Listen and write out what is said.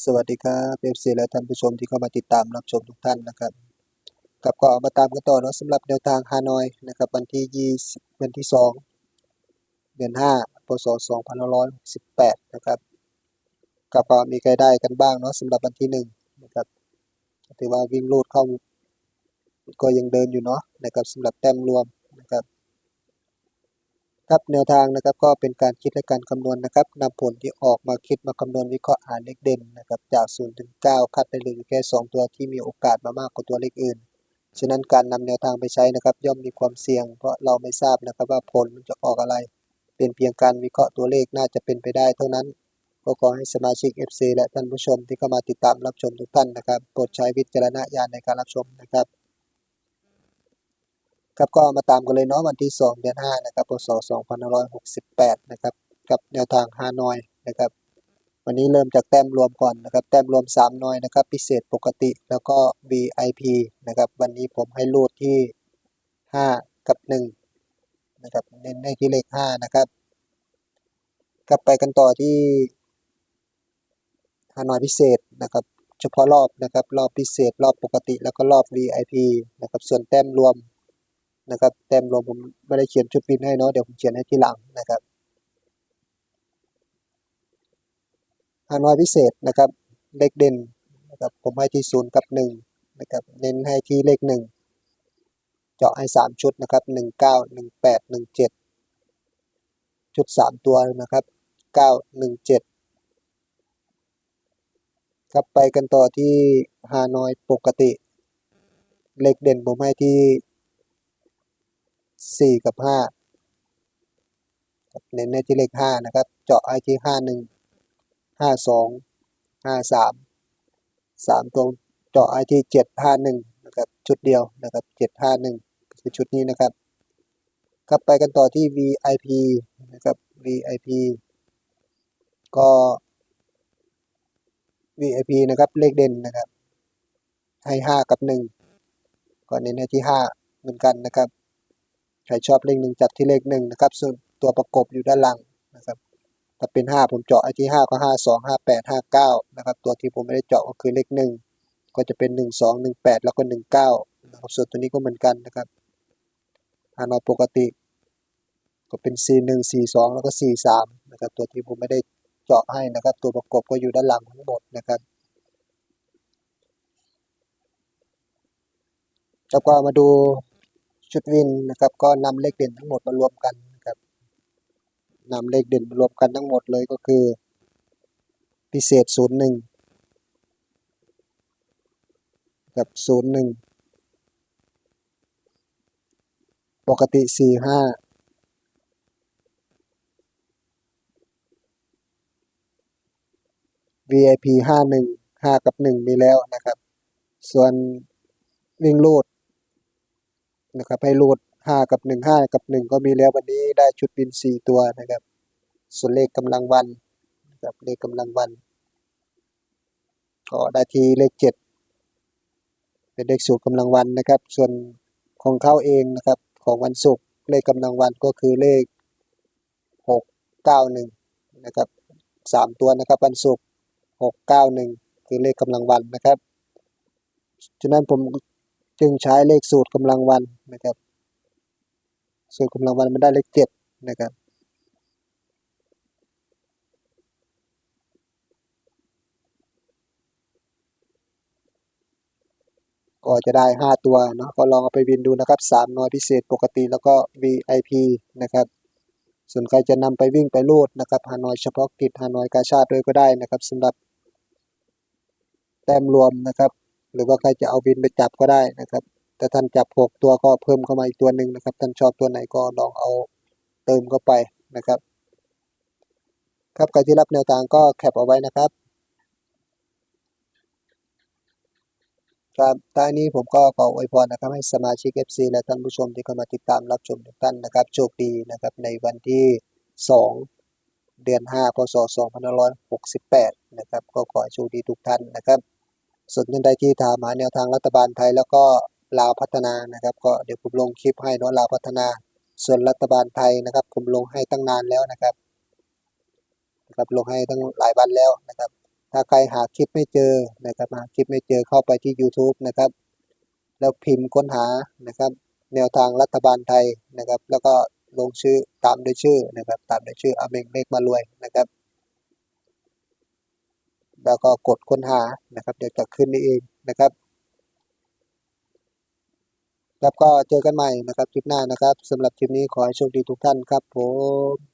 สวัสดีครับเอฟซีและท่านผู้ชมที่เข้ามาติดตามรับชมทุกท่านนะครับกับก็มาตามกันต่อเนาะสำหรับแนวทางฮานอยนะครับวันที่20วันที่2เดือน5พศ2568นะครับกับก็มีใครได้กันบ้างเนาะสำหรับวันที่1นะครับถือว่าวิ่งลูดเข้าก็ยังเดินอยู่เนาะนะครับสำหรับแต้มรวม ครับแนวทางนะครับก็เป็นการคิดและการคำนวณนะครับนำผลที่ออกมาคิดมาคำนวณวิเคราะห์หานเลขเด่นนะครับจาก0ถึง9คัดได้เหลือยู่แค่ 2 ตัวที่มีโอกาสมามากกว่าตัวเลขอื่น ฉะนั้นการนำแนวทางไปใช้นะครับ ย่อมมีความเสี่ยง เพราะเราไม่ทราบนะครับว่าผลมันจะออกอะไร เป็นเพียงการวิเคราะห์ตัวเลขน่าจะเป็นไปได้เท่านั้นก็ขอให้สมาชิก FC และท่านผู้ชมที่เข้ามาติดตามรับชมทุกท่านนะครับโปรดใช้วิจารณญาณในการรับชมนะครับ ครับก็มาตามกันเลยเนาะวันที่ 2 เดือน5นะครับพศ2568 นะครับกับแนวทางฮานอยนะครับ วันนี้เริ่มจากแต้มรวมก่อนนะครับ แต้มรวม 3 หน่วยนะครับ พิเศษปกติแล้วก็ VIP นะครับ วันนี้ผมให้รูดที่ 5 กับ 1 นะครับ เน้นให้ที่เลข 5 นะครับกลับไปกันต่อที่ฮานอยพิเศษนะครับ เฉพาะรอบนะครับ รอบพิเศษ รอบปกติ แล้วก็รอบ VIP นะครับ ส่วนแต้มรวม นะครับแต้มรวมผมไม่ได้เขียนชุดวินให้เนาะเดี๋ยวผมเขียนให้ทีหลังนะครับฮานอยพิเศษนะครับเลขเด่นนะครับผมให้ที่ศูนย์กับหนึ่งนะครับเน้นให้ที่เลขหนึ่งเจาะให้สามชุดนะครับหนึ่งเก้าหนึ่งแปดหนึ่งเจ็ดชุดสามตัวนะครับเก้าหนึ่งเจ็ดครับไปกันต่อที่ฮานอยปกติ เลขเด่นผมให้ที่ สี่กับห้ากับเน้นในที่เลขห้านะครับ เจาะให้ที่ห้าหนึ่งห้าสองห้าสามสามตรงเจาะไอที่เจ็ดห้าหนึ่งนะครับชุดเดียวนะครับเจ็ดห้าหนึ่งคือชุดนี้นะครับครับไปกันต่อที่ VIP นะครับ VIP ก็ VIP นะครับเลขเด่นนะครับให้ห้ากับหนึ่งก็เน้นให้ที่ห้าเหมือนกันนะครับ ใครชอบเลขหนึ่งจัดที่เลขหนึ่งนะครับส่วนตัวประกบอยู่ด้านหลังนะครับถ้าเป็นห้าผมเจาะไอที่ห้าก็ห้าสองห้าแปดห้าเก้านะครับตัวที่ผมไม่ได้เจาะก็คือเลขหนึ่งก็จะเป็นหนึ่งสองหนึ่งแปดแล้วก็หนึ่งเก้านะครับส่วนตัวนี้ก็เหมือนกันนะครับฮานอยปกติ ก็เป็น C หนึ่ง C สองแล้วก็ C สามนะครับตัวที่ผมไม่ได้เจาะให้นะครับ ตัวประกบก็อยู่ด้านหลังทั้งหมดนะครับแล้วก็มาดู ชุดวินนะครับ ก็นำเลขเด่นทั้งหมดมารวมกันนะครับนำเลขเด่นมารวมกันทั้งหมดเลยก็คือ พิเศษศูนย์หนึ่งกับศูนย์หนึ่งปกติสี่ห้า VIP ห้าหนึ่งห้ากับหนึ่งมีแล้วนะครับ ส่วนวิ่งรูด นะครับให้รูดห้ากับหนึ่งห้ากับหนึ่งก็มีแล้ววันนี้ได้ชุดบินสี่ตัวนะครับ ส่วนเลขกำลังวันนะครับเลขกำลังวันก็ได้ทีเลขเจ็ดเป็นเลขสูตรกำลังวันนะครับ ส่วนของเขาเองนะครับของวันศุกร์เลขกำลังวันก็คือเลขหกเก้าหนึ่งนะครับสามตัวนะครับวันศุกร์หกเก้าหนึ่งคือเลขกำลังวันนะครับฉะนั้นผม จึงใช้เลขสูตรกำลังวันนะครับ สูตรกำลังวันมันได้เลขเจ็ดนะครับก็จะได้ห้าตัวเนาะก็ลองเอาไปวินดูนะครับสามน้อยพิเศษปกติแล้วก็ VIP นะครับ ส่วนใครจะนำไปวิ่งไปรูดนะครับฮานอยเฉพาะกิจฮานอยกาชาติด้วยก็ได้นะครับสำหรับแต้มรวมนะครับ หรือว่าใครจะเอาวินไปจับก็ได้นะครับแต่ท่านจับหกตัวก็เพิ่มเข้ามาอีกตัวหนึ่งนะครับ ท่านชอบตัวไหนก็ลองเอาเติมเข้าไปนะครับ ครับใครที่รับแนวทางก็แคปเอาไว้นะครับครับท้ายนี้ผมก็ขออวยพรนะครับให้สมาชิก FC และท่านผู้ชมที่เข้ามาติดตามรับชมทุกท่านนะครับโชคดีนะครับในวันที่ 2 เดือน 5 พศ 2568 นะครับ ก็ขอให้โชคดีทุกท่านนะครับ ส่วนท่านใดที่ถามหาแนวทางรัฐบาลไทยแล้วก็ลาวพัฒนานะครับ ก็เดี๋ยวผมลงคลิปให้เนาะลาวพัฒนา ส่วนรัฐบาลไทยนะครับ ผมลงให้ตั้งนานแล้วนะครับนะครับลงให้ตั้งหลายวันแล้วนะครับ ถ้าใครหาคลิปไม่เจอนะครับหาคลิปไม่เจอเข้าไปที่ยูทูบนะครับ แล้วพิมพ์ค้นหานะครับ แนวทางรัฐบาลไทยนะครับ แล้วก็ลงชื่อตามด้วยชื่อนะครับ ตามด้วยชื่ออาเมงเลขมารวยนะครับ แล้วก็กดค้นหานะครับ เดี๋ยวจะขึ้นนี่เองนะครับแล้วก็เจอกันใหม่นะครับคลิปหน้านะครับสำหรับคลิปนี้ขอให้โชคดีทุกท่านครับผม